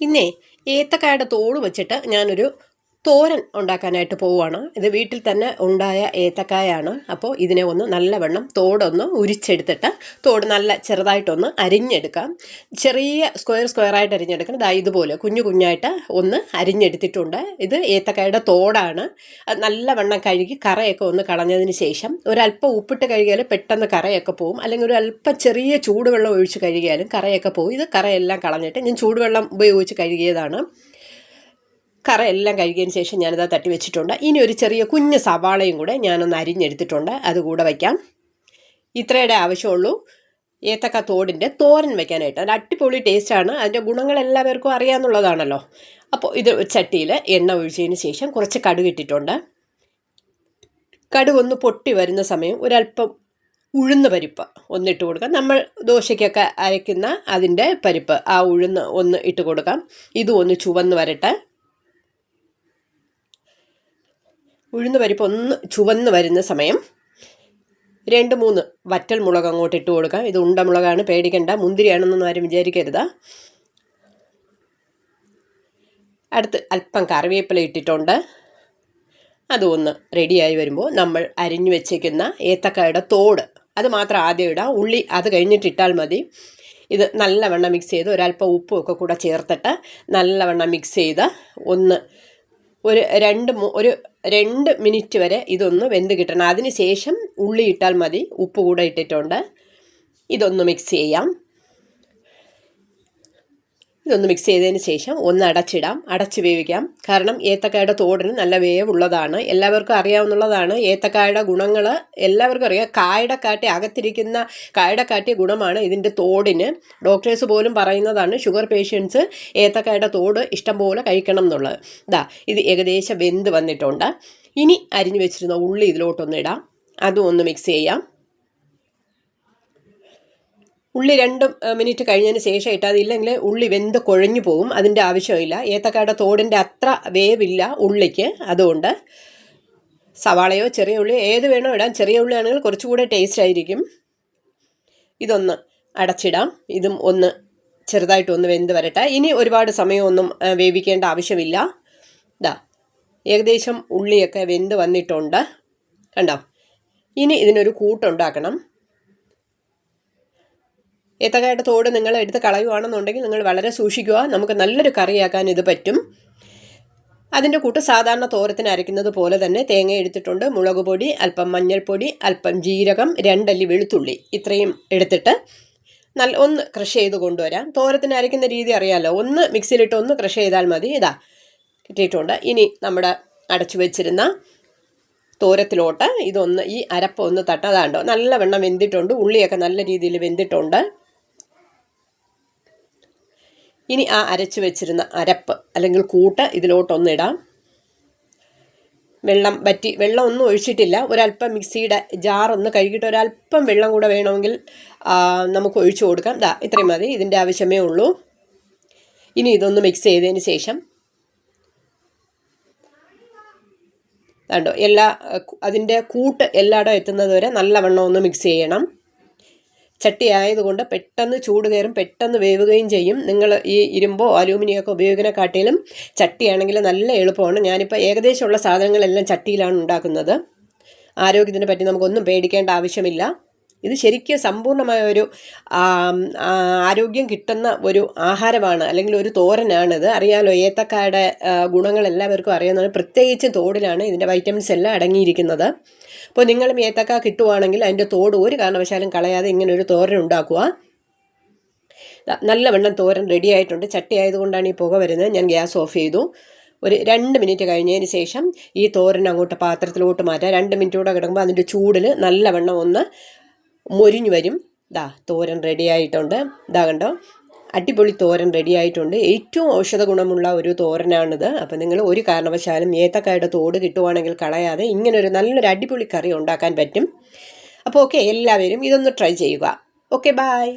ഇന്നേ ഏത്തക്കായുടെ തോട് വെച്ചിട്ട് ഞാനൊരു തോരൻ ഉണ്ടാക്കാനായിട്ട് പോവുകയാണ്. ഇത് വീട്ടിൽ തന്നെ ഉണ്ടായ ഏത്തക്കായാണ്. അപ്പോൾ ഇതിനെ ഒന്ന് നല്ലവണ്ണം തോടൊന്ന് ഉരിച്ചെടുത്തിട്ട് തോട് നല്ല ചെറുതായിട്ടൊന്ന് അരിഞ്ഞെടുക്കാം. ചെറിയ സ്ക്വയർ സ്ക്വയറായിട്ട് അരിഞ്ഞെടുക്കണം. ഇതാ ഇതുപോലെ കുഞ്ഞു കുഞ്ഞായിട്ട് ഒന്ന് അരിഞ്ഞെടുത്തിട്ടുണ്ട്. ഇത് ഏത്തക്കായുടെ തോടാണ്. നല്ലവണ്ണം കഴുകി കറയൊക്കെ ഒന്ന് കളഞ്ഞതിന് ശേഷം ഒരല്പം ഉപ്പിട്ട് കഴുകിയാൽ പെട്ടെന്ന് കറയൊക്കെ പോവും. അല്ലെങ്കിൽ ഒരു അല്പം ചെറിയ ചൂടുവെള്ളം ഒഴിച്ച് കഴുകിയാലും കറയൊക്കെ പോവും. ഇത് കറയെല്ലാം കളഞ്ഞിട്ട് ഞാൻ ചൂടുവെള്ളം ഉപയോഗിച്ച് കഴുകിയതാണ്. കറ എല്ലാം കഴുകിയതിന് ശേഷം ഞാനിത് തട്ടി വെച്ചിട്ടുണ്ട്. ഇനി ഒരു ചെറിയ കുഞ്ഞ് സവാളയും കൂടെ ഞാനൊന്ന് അരിഞ്ഞെടുത്തിട്ടുണ്ട്. അത് കൂടെ വയ്ക്കാം. ഇത്രയുടെ ആവശ്യമുള്ളൂ. ഏത്തക്ക തോടിന്റെ തോരൻ വയ്ക്കാനായിട്ട് അത് അടിപൊളി ടേസ്റ്റാണ്. അതിന്റെ ഗുണങ്ങൾ എല്ലാവർക്കും അറിയാമെന്നുള്ളതാണല്ലോ അപ്പോൾ ഇത് ചട്ടിയിൽ എണ്ണ ഒഴിച്ചതിന് ശേഷം കുറച്ച് കടുക് ഇട്ടിട്ടുണ്ട്. കടുക് ഒന്ന് പൊട്ടി വരുന്ന സമയം ഒരല്പം ഉഴുന്ന പരിപ്പ് ഒന്നിട്ട് കൊടുക്കാം. നമ്മൾ ദോശയ്ക്കൊക്കെ അരയ്ക്കുന്ന അതിന്റെ പരിപ്പ് ആ ഉഴുന്ന് ഒന്ന് ഇട്ട് കൊടുക്കാം. ഇതും ഒന്ന് ചുവന്ന് വരട്ടെ. ഉഴുന്ന് പരിപ്പ് ഒന്ന് ചുവന്ന് വരുന്ന സമയം. രണ്ട് മൂന്ന് വറ്റൽ മുളക് അങ്ങോട്ട് ഇട്ട് കൊടുക്കാം. ഇത് ഉണ്ട മുളകാണ് പേടിക്കണ്ട. മുന്തിരിയാണെന്നൊന്നും ആരും വിചാരിക്കരുത്. അടുത്ത് അല്പം കറിവേപ്പില ഇട്ടിട്ടുണ്ട്. അതൊന്ന് റെഡിയായി വരുമ്പോൾ നമ്മൾ അരിഞ്ഞു വെച്ചേക്കുന്ന ഏത്തക്കായുടെ തോട്. അത് മാത്രം ആദ്യം ഇടാം. ഉള്ളി അത് കഴിഞ്ഞിട്ട് ഇട്ടാൽ മതി. ഇത് നല്ലവണ്ണം മിക്സ് ചെയ്ത് ഒരല്പം ഉപ്പും ഒക്കെ കൂടെ ചേർത്തിട്ട് നല്ലവണ്ണം മിക്സ് ചെയ്ത് ഒന്ന് ഒരു രണ്ട് ഒരു രണ്ട് മിനിറ്റ് വരെ ഇതൊന്ന് വെന്ത് കിട്ടണം. അതിന് ശേഷം ഉള്ളി ഇട്ടാൽ മതി. ഉപ്പ് കൂടെ ഇട്ടിട്ടുണ്ട്. ഇതൊന്ന് മിക്സ് ചെയ്യാം. ഇതൊന്ന് മിക്സ് ചെയ്തതിന് ശേഷം ഒന്ന് അടച്ചിടാം. അടച്ച് വേവിക്കാം. കാരണം ഏത്തക്കായുടെ തോടിന് നല്ല വേവുള്ളതാണ്. എല്ലാവർക്കും അറിയാവുന്നതാണ്. ഏത്തക്കായുടെ ഗുണങ്ങൾ എല്ലാവർക്കും അറിയാം. കായുടെ കാട്ടി അകത്തിരിക്കുന്ന കായുടെ കാട്ടിയ ഗുണമാണ് ഇതിന്റെ തോടിന്. ഡോക്ടേഴ്സ് പോലും പറയുന്നതാണ് ഷുഗർ പേഷ്യൻസ് ഏത്തക്കായുടെ തോട് ഇഷ്ടംപോലെ കഴിക്കണം എന്നുള്ളത്. ഇതാ ഇത് ഏകദേശം വെന്ത് വന്നിട്ടുണ്ട്. ഇനി അരിഞ്ഞു വെച്ചിരുന്ന ഉള്ളി ഇതിലോട്ടൊന്നിടാം അതും ഒന്ന് മിക്സ് ചെയ്യാം. ഉള്ളി രണ്ട് മിനിറ്റ് കഴിഞ്ഞതിന് ശേഷം ഇട്ടാൽ ഉള്ളി വെന്ത് കുഴഞ്ഞു പോകും അതിന്റെ ആവശ്യമില്ല. ഏത്തക്കായുടെ തോടിന്റെ അത്ര വേവില്ല ഉള്ളിക്ക്. അതുകൊണ്ട് സവാളയോ ചെറിയ ഉള്ളിയോ ഏത് വേണോ ഇടാം. ചെറിയ ഉള്ളിയാണെങ്കിൽ കുറച്ചുകൂടെ ടേസ്റ്റ് ആയിരിക്കും. ഇതൊന്ന് അടച്ചിടാം. ഇതും ഒന്ന് ചെറുതായിട്ടൊന്ന് വെന്ത് വരട്ടെ. ഇനി ഒരുപാട് സമയമൊന്നും വേവിക്കേണ്ട ആവശ്യമില്ല. ഇതാ ഏകദേശം ഉള്ളിയൊക്കെ വെന്ത് വന്നിട്ടുണ്ട്. കണ്ടോ? ഇനി ഇതിനൊരു കൂട്ടുണ്ടാക്കണം. ഏത്തക്കായുടെ തോട് നിങ്ങൾ എടുത്ത് കളയുകയാണെന്നുണ്ടെങ്കിൽ നിങ്ങൾ വളരെ സൂക്ഷിക്കുക. നമുക്ക് നല്ലൊരു കറിയാക്കാൻ ഇത് പറ്റും. അതിന്റെ കൂട്ട് സാധാരണ തോരത്തിന് അരയ്ക്കുന്നത് പോലെ തന്നെ തേങ്ങ എടുത്തിട്ടുണ്ട് മുളക് പൊടി അല്പം മഞ്ഞൾപ്പൊടി അല്പം ജീരകം രണ്ടല്ലി വെളുത്തുള്ളി ഇത്രയും എടുത്തിട്ട് നല്ല ഒന്ന് ക്രഷ് ചെയ്ത് കൊണ്ടുവരാം. തോരത്തിന് അരയ്ക്കുന്ന രീതി അറിയാമല്ലോ ഒന്ന് മിക്സിയിലിട്ട് ഒന്ന് ക്രഷ് ചെയ്താൽ മതി. ഇതാ കിട്ടിയിട്ടുണ്ട്. ഇനി നമ്മുടെ അടച്ചു വെച്ചിരുന്ന തോരത്തിലോട്ട് ഇതൊന്ന് ഈ അരപ്പ് ഒന്ന് തട്ടതാണ്ടോ നല്ല വെണ്ണം വെന്തിട്ടുണ്ട്. ഉള്ളിയൊക്കെ നല്ല രീതിയിൽ വെന്തിട്ടുണ്ട്. ഇനി ആ അരച്ച് വെച്ചിരുന്ന അരപ്പ് അല്ലെങ്കിൽ കൂട്ട് ഇതിലോട്ടൊന്നിടാം വെള്ളം വറ്റി വെള്ളം ഒന്നും ഒഴിച്ചിട്ടില്ല. ഒരല്പം മിക്സിയുടെ ജാറൊന്ന് കഴുകിയിട്ട് ഒരല്പം വെള്ളം കൂടെ വേണമെങ്കിൽ നമുക്ക് ഒഴിച്ചു കൊടുക്കാം. ദാ ഇത്രയും മതി. ഇതിന്റെ ആവശ്യമേ ഉള്ളൂ. ഇനി ഇതൊന്ന് മിക്സ് ചെയ്തതിന് ശേഷം കണ്ടോ എല്ലാ അതിന്റെ കൂട്ട് എല്ലായിടം എത്തുന്നത് വരെ നല്ലവണ്ണം ഒന്ന് മിക്സ് ചെയ്യണം. ചട്ടി ആയതുകൊണ്ട് പെട്ടെന്ന് ചൂട് കയറും പെട്ടെന്ന് വേവുകയും ചെയ്യും. നിങ്ങൾ ഈ ഇരുമ്പോ അലൂമിനിയോ ഒക്കെ ഉപയോഗിക്കുന്നതിനെക്കാട്ടിലും ചട്ടിയാണെങ്കിൽ നല്ല എളുപ്പമാണ്. ഞാനിപ്പോൾ ഏകദേശമുള്ള സാധനങ്ങളെല്ലാം ചട്ടിയിലാണ് ഉണ്ടാക്കുന്നത്. ആരോഗ്യത്തിനെ പറ്റി നമുക്കൊന്നും പേടിക്കേണ്ട ആവശ്യമില്ല. ഇത് ശരിക്കും സമ്പൂർണമായ ഒരു ആരോഗ്യം കിട്ടുന്ന ഒരു ആഹാരമാണ് അല്ലെങ്കിൽ ഒരു തോരനാണിത്. അറിയാലോ ഏത്തക്കായുടെ ഗുണങ്ങൾ എല്ലാവർക്കും അറിയാവുന്നതാണ്. പ്രത്യേകിച്ച് തോടിലാണ് ഇതിന്റെ വൈറ്റമിൻസ് എല്ലാം അടങ്ങിയിരിക്കുന്നത്. അപ്പോൾ നിങ്ങളും ഏത്തക്ക കിട്ടുവാണെങ്കിൽ അതിന്റെ തോട് ഒരു കാരണവശാലും കളയാതെ ഇങ്ങനെ ഒരു തോരൻ ഉണ്ടാക്കുക. നല്ലവണ്ണം തോരൻ റെഡി ആയിട്ടുണ്ട്. ചട്ടി ആയതുകൊണ്ടാണ് ഈ പുക വരുന്നത്. ഞാൻ ഗ്യാസ് ഓഫ് ചെയ്തു. ഒരു രണ്ട് മിനിറ്റ് കഴിഞ്ഞതിന് ശേഷം ഈ തോരൻ അങ്ങോട്ട് പാത്രത്തിലോട്ട് മാറ്റാം. രണ്ട് മിനിറ്റ് കൂടെ കിടക്കുമ്പോൾ അതിന്റെ ചൂടിൽ നല്ലവണ്ണം ഒന്ന് മൊരിഞ്ഞു വരും. ദാ തോരൻ റെഡി ആയിട്ടുണ്ട്. ഇതാ കണ്ടോ? അടിപൊളി തോരൻ റെഡി ആയിട്ടുണ്ട്. ഏറ്റവും ഔഷധ ഗുണമുള്ള ഒരു തോരനാണിത്. അപ്പോൾ നിങ്ങൾ ഒരു കാരണവശാലും ഏത്തക്കായുടെ തോട് കിട്ടുവാണെങ്കിൽ കളയാതെ ഇങ്ങനൊരു നല്ലൊരു അടിപൊളി കറി ഉണ്ടാക്കാൻ പറ്റും. അപ്പോൾ ഓക്കെ എല്ലാവരും ഇതൊന്ന് ട്രൈ ചെയ്യുക. Okay bye